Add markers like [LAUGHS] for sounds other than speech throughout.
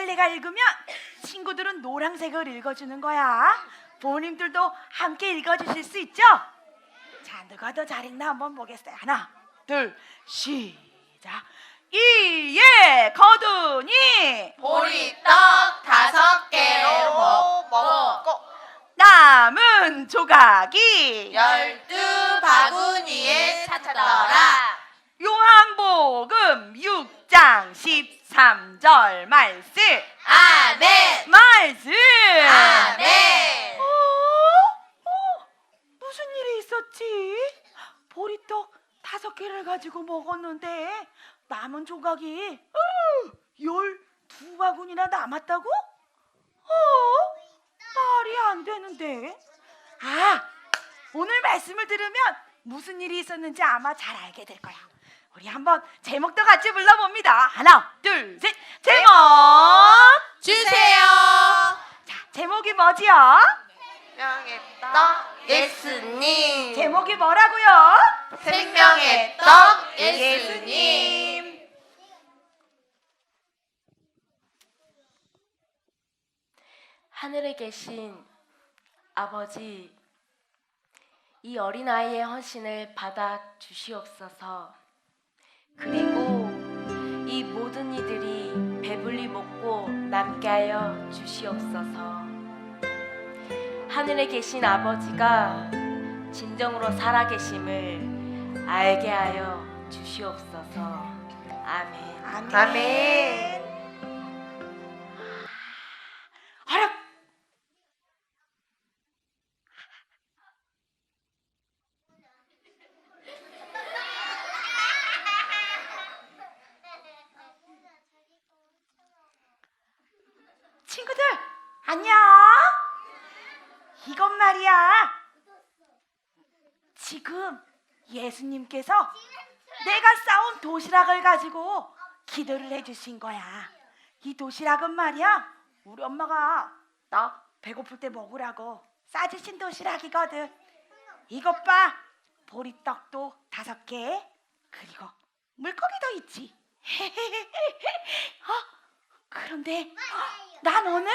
노란색을 내가 읽으면 친구들은 노란색을 읽어주는 거야. 부모님들도 함께 읽어주실 수 있죠? 자, 누가 더 잘 읽나 한번 보겠어요. 하나, 둘, 시작. 이예 거두니 보리떡 다섯 개로 먹고 남은 조각이 열두 바구니에 찼더라. 요한복음 6장 13절 말씀 아멘. 말씀 아멘. 어? 어? 무슨 일이 있었지? 보리떡 다섯 개를 가지고 먹었는데 남은 조각이 어, 열두 바구니나 남았다고? 어? 말이 안 되는데. 아, 오늘 말씀을 들으면 무슨 일이 있었는지 아마 잘 알게 될 거야. 우리 한번 제목도 같이 불러봅니다. 하나, 둘, 셋. 제목. 주세요. 자, 제목이 뭐지요? 떡 예수님. 제목이 뭐라고요? 생명의 떡 예수님. 하늘에 계신 아버지, 이 어린아이의 헌신을 받아 주시옵소서. 그리고 이 모든 이들이 배불리 먹고 남게 하여 주시옵소서. 하늘에 계신 아버지가 진정으로 살아계심을 알게 하여 주시옵소서. 아멘. 아멘. 어렵. 예수님께서 내가 싸온 도시락을 가지고 기도를 해주신 거야. 이 도시락은 말이야, 우리 엄마가 나 배고플 때 먹으라고 싸주신 도시락이거든. 이것 봐, 보리떡도 다섯 개, 그리고 물고기도 있지. [LAUGHS] 어? 그런데 난 오늘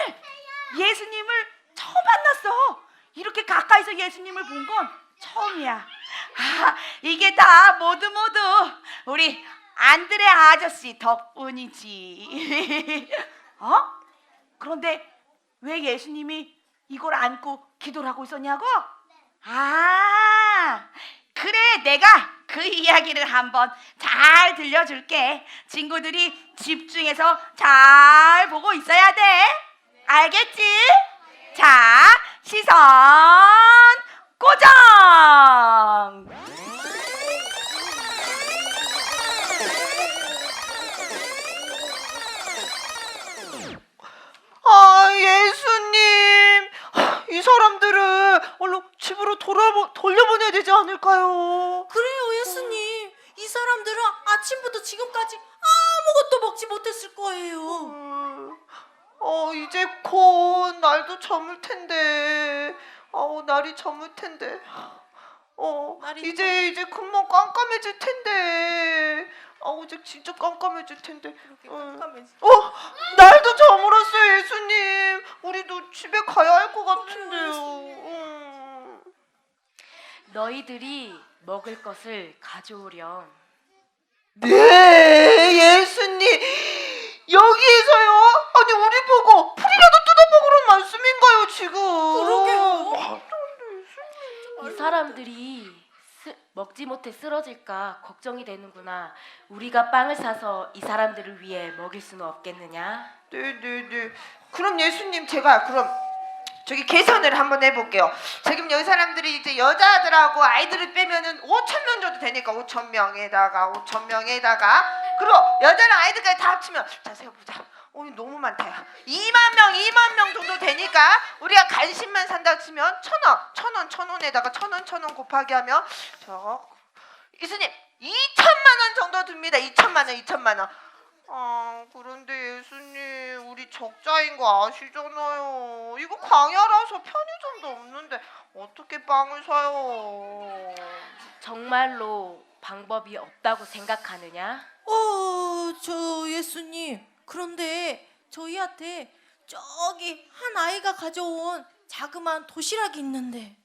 예수님을 처음 만났어. 이렇게 가까이서 예수님을 본 건 처음이야. 아, 이게 다 모두 모두 우리 안드레 아저씨 덕분이지. [LAUGHS] 어? 그런데 왜 예수님이 이걸 안고 기도를 하고 있었냐고? 아, 그래, 내가 그 이야기를 한번 잘 들려줄게. 친구들이 집중해서 잘 보고 있어야 돼. 알겠지? 자, 시선 고정! 아, 예수님. 이 사람들을 얼른 집으로 돌아보, 돌려보내야 되지 않을까요? 그래요, 예수님. 이 사람들은 아침부터 지금까지 아무것도 먹지 못했을 거예요. 음, 어, 이제 곧 날도 저물 텐데. 어, 날이 저물 텐데. 어, 이제 이제 금방 깜깜해질 텐데. 아, 이제 진짜 깜깜해질 텐데. 어. 깜깜해지. 어, 날도 저물었어요, 예수님. 우리도 집에 가야 할 것 같은데요. 음. 너희들이 먹을 것을 가져오렴. 네, 예수님. 여기에서요? 아니, 우리 보고 풀이라도 뜯어먹으란 말씀인가요, 지금? 그러게요. 사람들이 쓰- 먹지 못해 쓰러질까 걱정이 되는구나. 우리가 빵을 사서 이 사람들을 위해 먹일 수는 없겠느냐? 네, 네, 네. 그럼 예수님, 제가 그럼 저기 계산을 한번 해볼게요. 지금 여기 사람들이 이제 여자들하고 아이들을 빼면은 5천 명 정도 되니까 5천 명에다가 5천 명에다가 그리고 여자랑 아이들까지 다 합치면 자 세어보자. 오늘 너무 많다. 야. 2만 명, 2만 명 정도 되니까 우리가 간식만 산다 치면 천 원, 천 원, 천 원에다가 천 원, 천 원 곱하기 하면 저 예수님 2천만 원 정도 듭니다. 2천만 원, 2천만 원. 아, 그런데 예수님, 우리 적자인 거 아시잖아요. 이거 광야라서 편의점도 없는데 어떻게 빵을 사요? 정말로 방법이 없다고 생각하느냐? 어, 저 예수님. 그런데 저희한테 저기 한 아이가 가져온 자그마한 도시락이 있는데.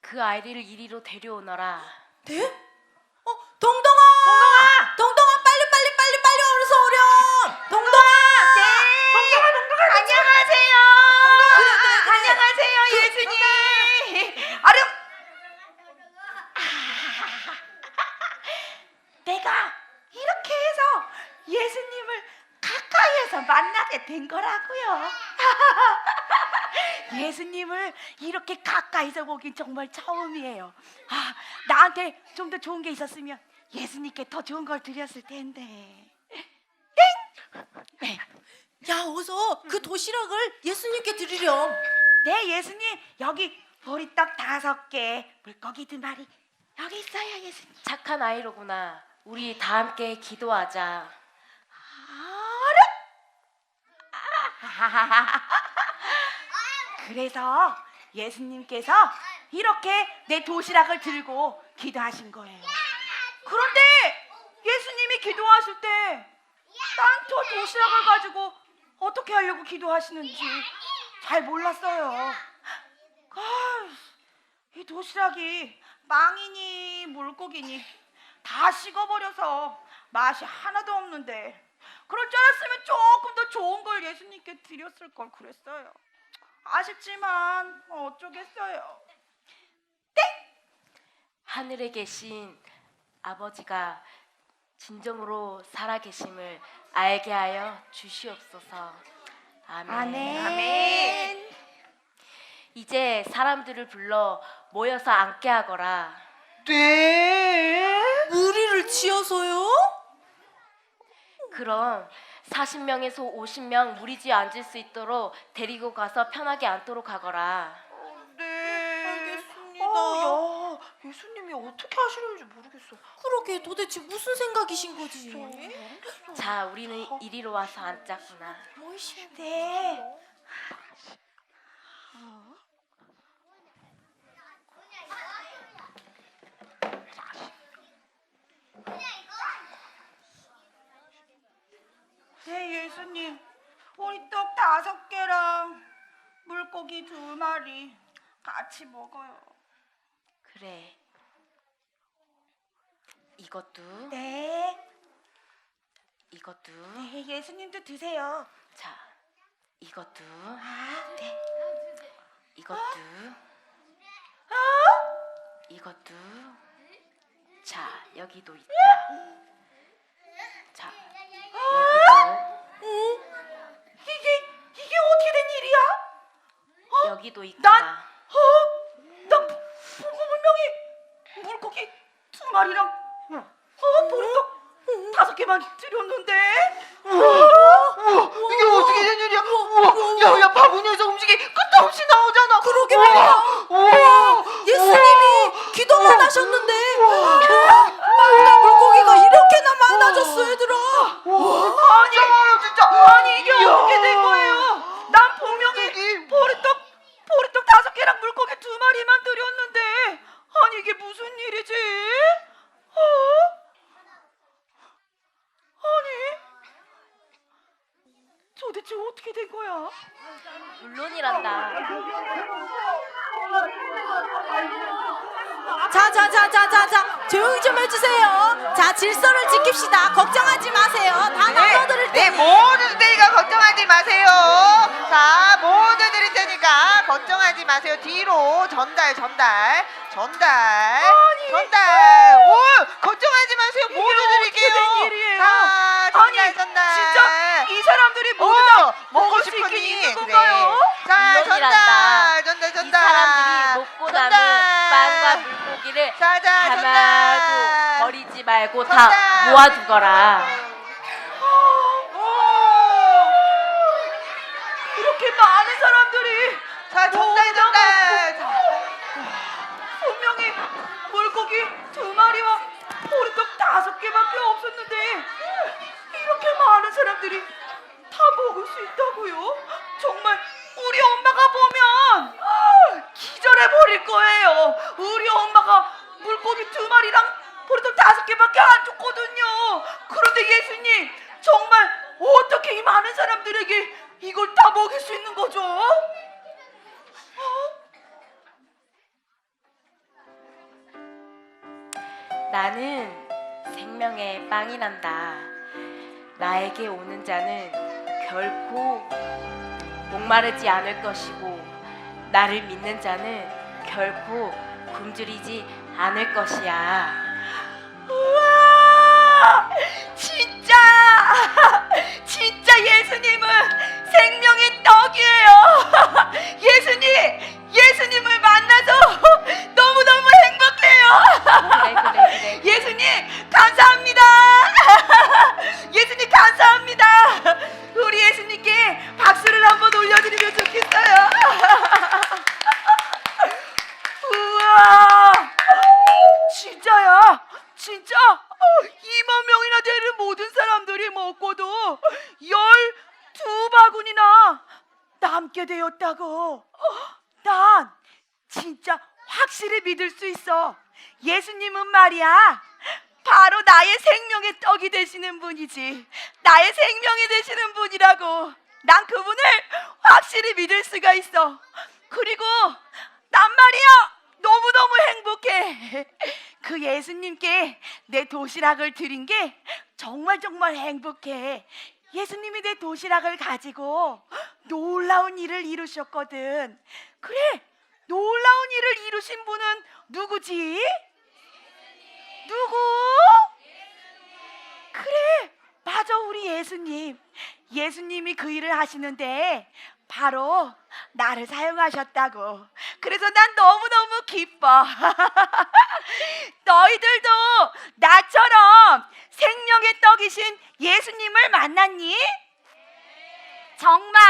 그 아이를 이리로 데려오너라. 네? 어, 동동아! 동동아! 동동아 빨리 빨리 빨리 빨리 어서 오렴. 동동아! 동동아 동동아 안녕하세요. 그래, 그래, 그래. 안녕하세요 예수님. 아름 [LAUGHS] 내가 이렇게 해서 예수님 을 가까이에서 만나게 된 거라고요. [LAUGHS] 예수님을 이렇게 가까이서 보긴 정말 처음이에요. 아, 나한테 좀 더 좋은 게 있었으면 예수님께 더 좋은 걸 드렸을 텐데. 땡! 네, 야, 어서 그 도시락을 예수님께 드리렴. 네 예수님 여기 보리떡 다섯 개, 물고기 두 마리 여기 있어요 예수님. 착한 아이로구나. 우리 다 함께 기도하자. [LAUGHS] 그래서 예수님께서 이렇게 내 도시락을 들고 기도하신 거예요. 그런데 예수님이 기도하실 때난저 도시락을 가지고 어떻게 하려고 기도하시는지 잘 몰랐어요. 아, 이 도시락이 빵이니 물고기니 다 식어버려서 맛이 하나도 없는데 그럴 줄 알았으면 조금 더 좋은 걸 예수님께 드렸을 걸 그랬어요. 아쉽지만 어쩌겠어요. 하늘에 계신 아버지가 진정으로 살아 계심을 알게 하여 주시옵소서. 아멘. 아멘. 이제 사람들을 불러 모여서 앉게 하거라. 네. 우리를 지어서요? 그럼 40명에서 50명 무리지에 앉을 수 있도록 데리고 가서 편하게 앉도록 하거라. 네. 알겠습니다. 어, 야, 예수님이 어떻게 하시는지 모르겠어. 그러게 도대체 무슨 생각이신 거지? 자, 우리는 이리로 와서 앉자꾸나. 뭐이신 네. 네, 예수님. 보리떡 다섯 개랑 물고기 두 마리 같이 먹어요. 그래. 이것도 네. 이것도 네, 예수님도 드세요. 자, 이것도 아, 네. 이것도 이것도 자, 여기도 있다. 여기도 있구나. 어? 나 부- 분명히 물고기 두 마리랑 어 보리떡 다섯 개만 드렸는데 이게 어떻게 된 일이야? 우와, 야, 야, 바구 녀석 움직이 끝도 없이 나오잖아. 그러게 말이야. 우와, 예수님이 기도만 하셨는데 빵과 물고기가 이렇게나 많아졌어 얘들아. 아니, 진짜, 진짜. 아니 이게 어떻게 된 거예요? 난 분명히 보리떡 보리떡 다섯 개랑 물고기 두 마리만 드렸는데 아니 이게 무슨 일이지? 어? 아니 도대체 어떻게 된 거야? 물론이란다. 자, 자, 자, 자, 자, 자, 조용히 좀 해주세요. 자, 질서를 지킵시다. 걱정하지 마세요. 다 나눠 드릴 네, 테니. 모두 테니까 걱정하지 마세요. 자, 모두 드릴 테니까 걱정하지 마세요. 뒤로 전달, 전달, 전달, 전달. 오, 걱정하지 마세요. 모두 어떻게 드릴게요. 된 일이에요? 자, 전달, 아니 전달. 진짜 이 사람들이 오, 모두 다 먹고 먹을 수 싶으니 있긴 있는 그래. 건가요? 자, 물론이란다. 전달, 전달, 이 전달. 사람들이 먹고 남은 전달. 빵과 물고기를 자, 자, 전달. 버리지 말고 다 전달. 모아두거라. 이렇게 많은 사람들이 자, 전달, 전달. 나는 생명의 빵이 난다. 나에게 오는 자는 결코 목마르지 않을 것이고 나를 믿는 자는 결코 굶주리지 않을 것이야. 우와! 진짜! [LAUGHS] 진짜 예수님은 생명의 떡이에요! [LAUGHS] 남게 되었다고. 어, 난 진짜 확실히 믿을 수 있어. 예수님은 말이야. 바로 나의 생명의 떡이 되시는 분이지. 나의 생명이 되시는 분이라고. 난 그분을 확실히 믿을 수가 있어. 그리고 난 말이야. 너무너무 행복해. 그 예수님께 내 도시락을 드린 게 정말 정말 행복해. 예수님이 내 도시락을 가지고 놀라운 일을 이루셨거든. 그래, 놀라운 일을 이루신 분은 누구지? 누구? 그래, 맞아, 우리 예수님. 예수님이 그 일을 하시는데 바로 나를 사용하셨다고. 그래서 난 너무너무 기뻐. [LAUGHS] 너희들도 나처럼 생명의 떡이신 예수님을 만났니? 정말?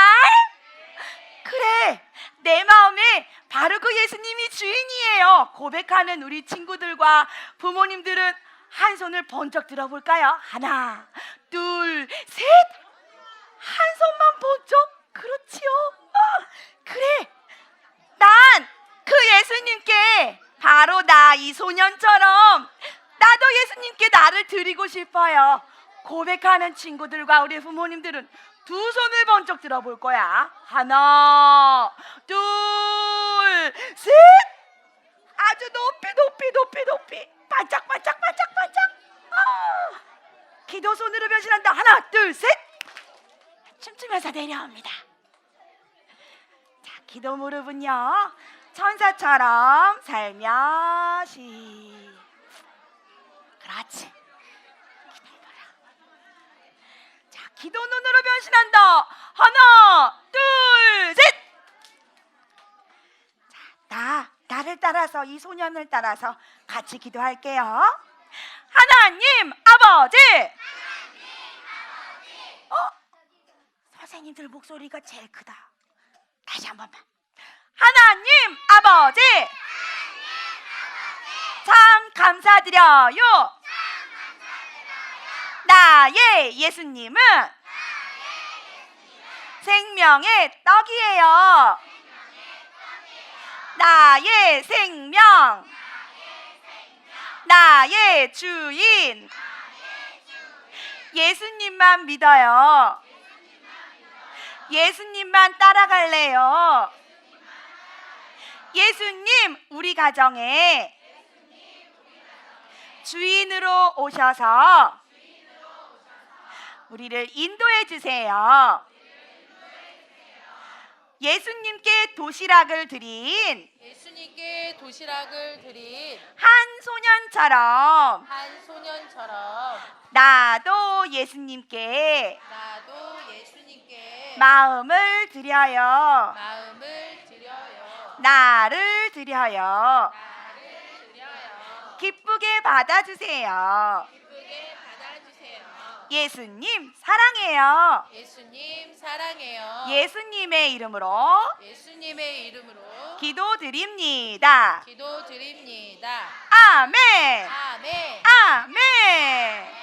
그래, 내 마음에 바로 그 예수님이 주인이에요. 고백하는 우리 친구들과 부모님들은 한 손을 번쩍 들어볼까요? 하나, 둘, 셋. 한 손만 번쩍. 그렇지요. 아, 그래, 난 그 예수님께 바로 나 이 소년처럼 나도 예수님께 나를 드리고 싶어요. 고백하는 친구들과 우리 부모님들은 두 손을 번쩍 들어볼 거야. 하나, 둘, 셋. 아주 높이 높이 높이 높이 반짝 반짝 반짝 반짝. 아, 기도 손으로 변신한다. 하나, 둘, 셋. 춤추면서 내려옵니다. 자, 기도 무릎은요. 천사처럼 살며시. 그렇지. 기다려라. 자, 기도 눈으로 변신한다. 하나, 둘, 셋. 자, 나 나를 따라서 이 소년을 따라서 같이 기도할게요. 하나님 아버지. 어? 선생님들 목소리가 제일 크다. 다시 한 번만. 하나님 아버지. 참 감사드려요. 나의 예수님은 생명의 떡이에요. 나의 생명. 나의 주인. 예수님만 믿어요. 예수님만 따라갈래요. 예수님, 우리 가정에 주인으로 오셔서 우리를 인도해 주세요. 예수님께 도시락을 드린 예수님께 도시락을 드린 한 소년처럼 한 소년처럼 나도 예수님께 나도 예수님께 마음을 드려요. 마음을 드려요. 나를 드려요. 나를 드려요. 기쁘게 받아주세요. 예수님 사랑해요. 예수님 사랑해요. 예수님의 이름으로 예수님의 이름으로 기도드립니다. 기도드립니다. 아멘. 아멘. 아멘.